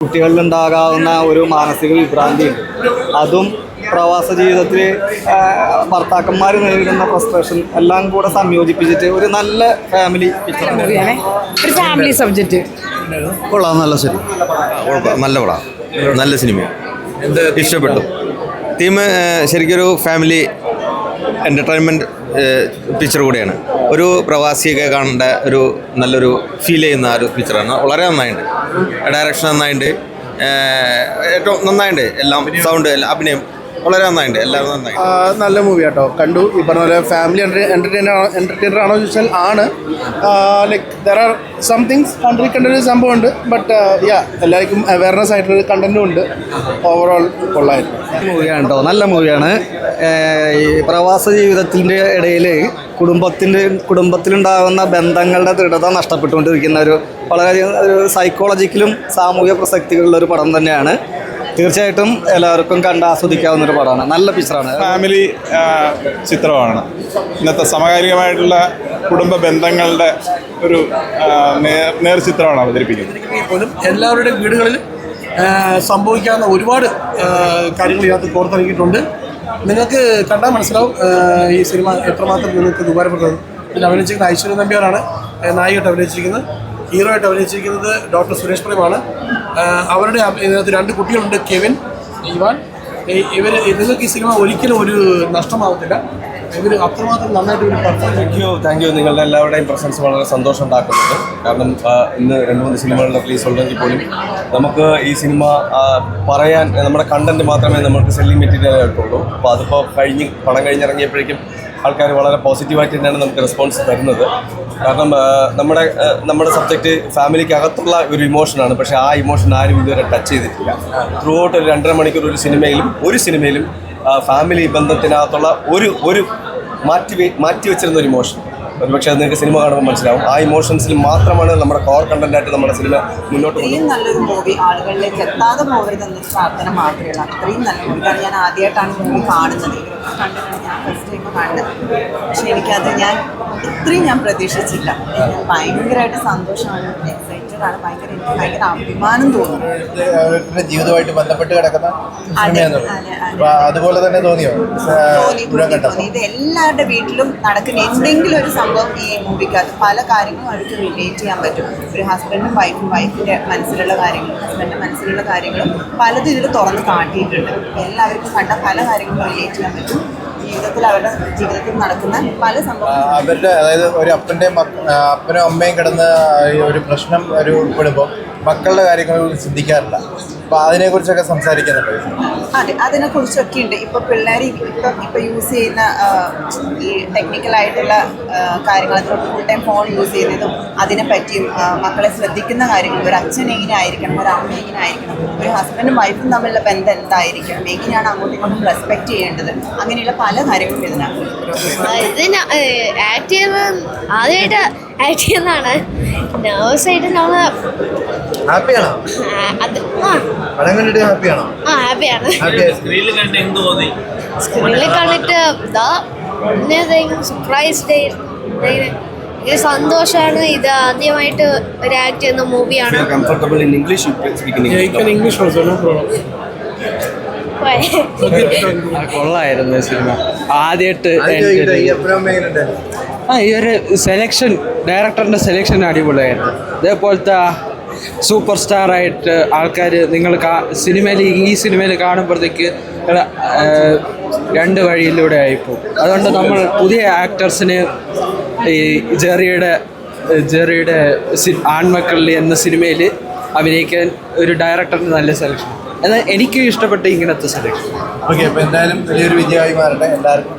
കുട്ടികളിൽ ഉണ്ടാകാവുന്ന ഒരു മാനസിക വിഭ്രാന്തിയുണ്ട്. അതും പ്രവാസ ജീവിതത്തിൽ ഭർത്താക്കന്മാർ നേരിടുന്ന ഫ്രസ്ട്രേഷൻ എല്ലാം കൂടെ സംയോജിപ്പിച്ചിട്ട് ഒരു നല്ല ഫാമിലി ഒരു ഫാമിലി സബ്ജക്റ്റ് കൊള്ളാം നല്ല സിനിമ. നല്ല പടാ. നല്ല സിനിമ. ഇഷ്ടപ്പെട്ടു. തീം ശരിക്കൊരു ഫാമിലി എന്റർടൈൻമെന്റ് പിക്ചർ കൂടിയാണ്. ഒരു പ്രവാസിയൊക്കെ കാണേണ്ട ഒരു നല്ലൊരു ഫീൽ ചെയ്യുന്ന ഒരു പിക്ചറാണ് വളരെ നന്നായിട്ടുണ്ട് ഡയറക്ഷൻ നന്നായിട്ടുണ്ട് ഏറ്റവും നന്നായിട്ടുണ്ട് എല്ലാം സൗണ്ട് എല്ലാം അഭിനയം. വളരെ നന്നായിട്ടുണ്ട് എല്ലാവരും നന്നായി നല്ല മൂവി കേട്ടോ കണ്ടു. ഈ പറഞ്ഞ പോലെ ഫാമിലി എന്റർടൈനർ ആണോ എന്റർടൈനർ ആണോ ചോദിച്ചാൽ ആണ്. Like there are some things കണ്ടിരിക്കേണ്ട സംഭവം ഉണ്ട് ബട്ട് യാ എല്ലാവർക്കും അവയർനെസ് ആയിട്ടൊരു കണ്ടന്റും ഉണ്ട്. ഓവറോൾ കൊള്ളായിരുന്നു. മൂവിയാണ് കേട്ടോ നല്ല മൂവിയാണ് ഈ പ്രവാസ ജീവിതത്തിന്റെ ഇടയിൽ കുടുംബത്തിന്റെ കുടുംബത്തിലുണ്ടാകുന്ന ബന്ധങ്ങളുടെ ദൃഢത നഷ്ടപ്പെട്ടുകൊണ്ടിരിക്കുന്ന ഒരു വളരെയധികം ഒരു സൈക്കോളജിക്കലും സാമൂഹിക പ്രസക്തികളുള്ള ഒരു പടം തന്നെയാണ്. തീർച്ചയായിട്ടും എല്ലാവർക്കും കണ്ട് ആസ്വദിക്കാവുന്ന ഒരു പടമാണ്. നല്ല പിക്ചറാണ് ഫാമിലി ചിത്രമാണ്. ഇന്നത്തെ സമകാലികമായിട്ടുള്ള കുടുംബ ബന്ധങ്ങളുടെ ഒരു നേർ ചിത്രമാണ് അവതരിപ്പിക്കുന്നത്. പോലും എല്ലാവരുടെയും വീടുകളിൽ സംഭവിക്കാവുന്ന ഒരുപാട് കാര്യങ്ങൾ ഇതിനകത്ത് കോർത്തിറങ്ങിയിട്ടുണ്ട്. നിങ്ങൾക്ക് കണ്ടാൽ മനസ്സിലാവും ഈ സിനിമ എത്രമാത്രം നിങ്ങൾക്ക് ഉപകാരപ്പെട്ടത് ഇതിൽ അഭിനയിച്ചിരിക്കുന്ന ഐശ്വര്യ നമ്പ്യാറാണ് നായികട്ട് നായികയായിട്ട് അഭിനയിച്ചിരിക്കുന്നത്. ഹീറോ ആയിട്ട് അഭിനയിച്ചിരിക്കുന്നത് ഡോക്ടർ സുരേഷ് പ്രേമാണ്. അവരുടെ ഇതിനകത്ത് രണ്ട് കുട്ടികളുണ്ട് കെവിൻ ഇവാൻ. ഇവർ നിങ്ങൾക്ക് ഈ സിനിമ ഒരിക്കലും ഒരു നഷ്ടമാവത്തില്ല. ഇവർ അത്രമാത്രം നന്നായിട്ട് താങ്ക് യു താങ്ക് യു നിങ്ങളുടെ എല്ലാവരുടെയും പ്രസൻസ് വളരെ സന്തോഷം ഉണ്ടാക്കുന്നുണ്ട് കാരണം ഇന്ന് രണ്ട് മൂന്ന് സിനിമകളുടെ റിലീസ് ഉണ്ടെങ്കിൽ പോലും നമുക്ക് ഈ സിനിമ പറയാൻ നമ്മുടെ കണ്ടന്റ് മാത്രമേ നമുക്ക് സെല്ലിംഗ് മെറ്റീരിയൽ ആയിട്ടുള്ളൂ. അപ്പോൾ അതിപ്പോൾ കഴിഞ്ഞ് പണം കഴിഞ്ഞിറങ്ങിയപ്പോഴേക്കും ആൾക്കാർ വളരെ പോസിറ്റീവായിട്ട് തന്നെയാണ് നമുക്ക് റെസ്പോൺസ് തരുന്നത്. കാരണം നമ്മുടെ നമ്മുടെ സബ്ജക്റ്റ് ഫാമിലിക്ക് അകത്തുള്ള ഒരു ഇമോഷനാണ് പക്ഷേ ആ ഇമോഷൻ ആരും ഇതുവരെ ടച്ച് ചെയ്തിട്ടില്ല. ത്രൂ ഔട്ട് ഒരു രണ്ടര മണിക്കൂർ ഒരു സിനിമയിലും ഒരു സിനിമയിലും ഫാമിലി ബന്ധത്തിനകത്തുള്ള ഒരു ഒരു മാറ്റി മാറ്റി വെച്ചിരുന്ന ഒരു ഇമോഷൻ ഒരുപക്ഷെ അത് നിങ്ങൾക്ക് സിനിമ കാണുമ്പോൾ മനസ്സിലാവും. ആ ഇമോഷൻസിൽ മാത്രമാണ് നമ്മുടെ കോർ കണ്ടന്റ് ആയിട്ട് നമ്മുടെ സിനിമ മുന്നോട്ട് പോകുന്നത്. നല്ലൊരു മൂവി ആളുകളിലേക്ക് എത്താതെ പോകരുതെന്നൊരു പ്രാർത്ഥന മാത്രമേ ഉള്ളൂ അത്രയും നല്ല മൂവിയാണ് ഞാൻ ആദ്യമായിട്ടാണ് മൂവി കാണുന്നത്. കണ്ടിട്ടാണ് ഞാൻ ഫസ്റ്റ് ടൈം കണ്ടത് പക്ഷെ എനിക്കത് ഞാൻ ഇത്രയും ഞാൻ പ്രതീക്ഷിച്ചില്ല. ഭയങ്കരമായിട്ട് സന്തോഷമാണ്. ആണ് ഭയങ്കര എനിക്ക് ഭയങ്കര അഭിമാനം തോന്നുന്നു. ജീവിതമായിട്ട് ബന്ധപ്പെട്ട് കിടക്കുന്ന അതുപോലെ തന്നെ തോന്നിയോ? ഇത് എല്ലാവരുടെ വീട്ടിലും നടക്കുന്ന എന്തെങ്കിലും ഒരു സംഭവം ഈ മൂവിക്കകത്ത് പല കാര്യങ്ങളും അവർക്ക് റിലേറ്റ് ചെയ്യാൻ പറ്റും. ഒരു ഹസ്ബൻഡും വൈഫും വൈഫിന്റെ മനസ്സിലുള്ള കാര്യങ്ങളും ഹസ്ബൻഡിന്റെ മനസ്സിലുള്ള കാര്യങ്ങളും പലതും ഇതിൽ തുറന്ന് കാട്ടിയിട്ടുണ്ട്. എല്ലാവർക്കും കണ്ട പല കാര്യങ്ങളും റിലേറ്റ് ചെയ്യാൻ പറ്റും. ജീവിതത്തിൽ അവരുടെ ജീവിതത്തിൽ നടക്കുന്ന പല ആ, സംഭവങ്ങളും അവരുടെ അതായത് ഒരു അപ്പന്റെ അപ്പനും അമ്മയും കിടന്ന് ഒരു പ്രശ്നം ഒരു ഉൾപ്പെടുമ്പോൾ മക്കളുടെ കാര്യങ്ങൾ ചിന്തിക്കാറില്ല. അപ്പൊ അതിനെ കുറിച്ചൊക്കെ സംസാരിക്കുന്നുണ്ട് അതെ അതിനെ കുറിച്ചൊക്കെ ഉണ്ട്. ഇപ്പൊ പിള്ളേർ ഇപ്പൊ ഇപ്പൊ യൂസ് ചെയ്യുന്ന ഈ ടെക്നിക്കൽ ആയിട്ടുള്ള കാര്യങ്ങൾ ഫുൾ ടൈം ഫോൺ യൂസ് ചെയ്യുന്നതും അതിനെ പറ്റിയും മക്കളെ ശ്രദ്ധിക്കുന്ന കാര്യങ്ങൾ. ഒരു അച്ഛൻ എങ്ങനെ ആയിരിക്കണം ഒരു അമ്മ എങ്ങനെ ആയിരിക്കണം ഒരു ഹസ്ബൻഡും വൈഫും തമ്മിലുള്ള ബന്ധം എന്തായിരിക്കണം? എങ്ങനെയാണ് അങ്ങോട്ടും ഇങ്ങോട്ടും റെസ്പെക്ട് ചെയ്യേണ്ടത്? അങ്ങനെയുള്ള പല കാര്യങ്ങളും ഇതിനകത്ത് ഇത് ആക്ട് ചെയ്യുന്ന ആദ്യമായിട്ട് ആക്ട് ചെയ്യുന്നതാണ് നെർവസ് ആയിട്ട് നമ്മൾ ഹാപ്പിയാണോ അത് പടം കണ്ടിട്ട് ഹാപ്പിയാണോ? ആ ഹാപ്പിയാണ്. ഹാപ്പി സ്ക്രീനിൽ കണ്ടിട്ട് ഇതാ സർപ്രൈസ്ഡ് ഇത് സന്തോഷമാണ് ഇത് ആദ്യമായിട്ട് ഒരു ആക്ട് ചെയ്യുന്ന മൂവിയാണ് കംഫർട്ടബിൾ ഇൻ ഇംഗ്ലീഷ് ഇംഗ്ലീഷ് കൊള്ളായിരുന്നു സിനിമ ആദ്യമായിട്ട് ആ ഈ ഒരു സെലക്ഷൻ ഡയറക്ടറിന്റെ സെലക്ഷൻ അടിപൊളിയായിരുന്നു. ഇതേപോലത്തെ സൂപ്പർ സ്റ്റാർ ആയിട്ട് ആൾക്കാർ നിങ്ങൾ കാ സിനിമയിൽ ഈ സിനിമയിൽ കാണുമ്പോഴത്തേക്ക് രണ്ട് വഴിയിലൂടെ ആയിപ്പോവും. അതുകൊണ്ട് നമ്മൾ പുതിയ ആക്ടേഴ്സിന് ഈ ജെറിയുടെ ജെറിയുടെ സി- ആൺമക്കളിൽ എന്ന സിനിമയിൽ അഭിനയിക്കാൻ ഒരു ഡയറക്ടറിന് നല്ല സെലക്ഷൻ എന്നാൽ എനിക്ക് ഇഷ്ടപ്പെട്ട ഇങ്ങനത്തെ സെലക്ഷൻ ഓക്കെ അപ്പോൾ എന്തായാലും വലിയൊരു വിജയമായി മാറട്ടെ. എല്ലാവർക്കും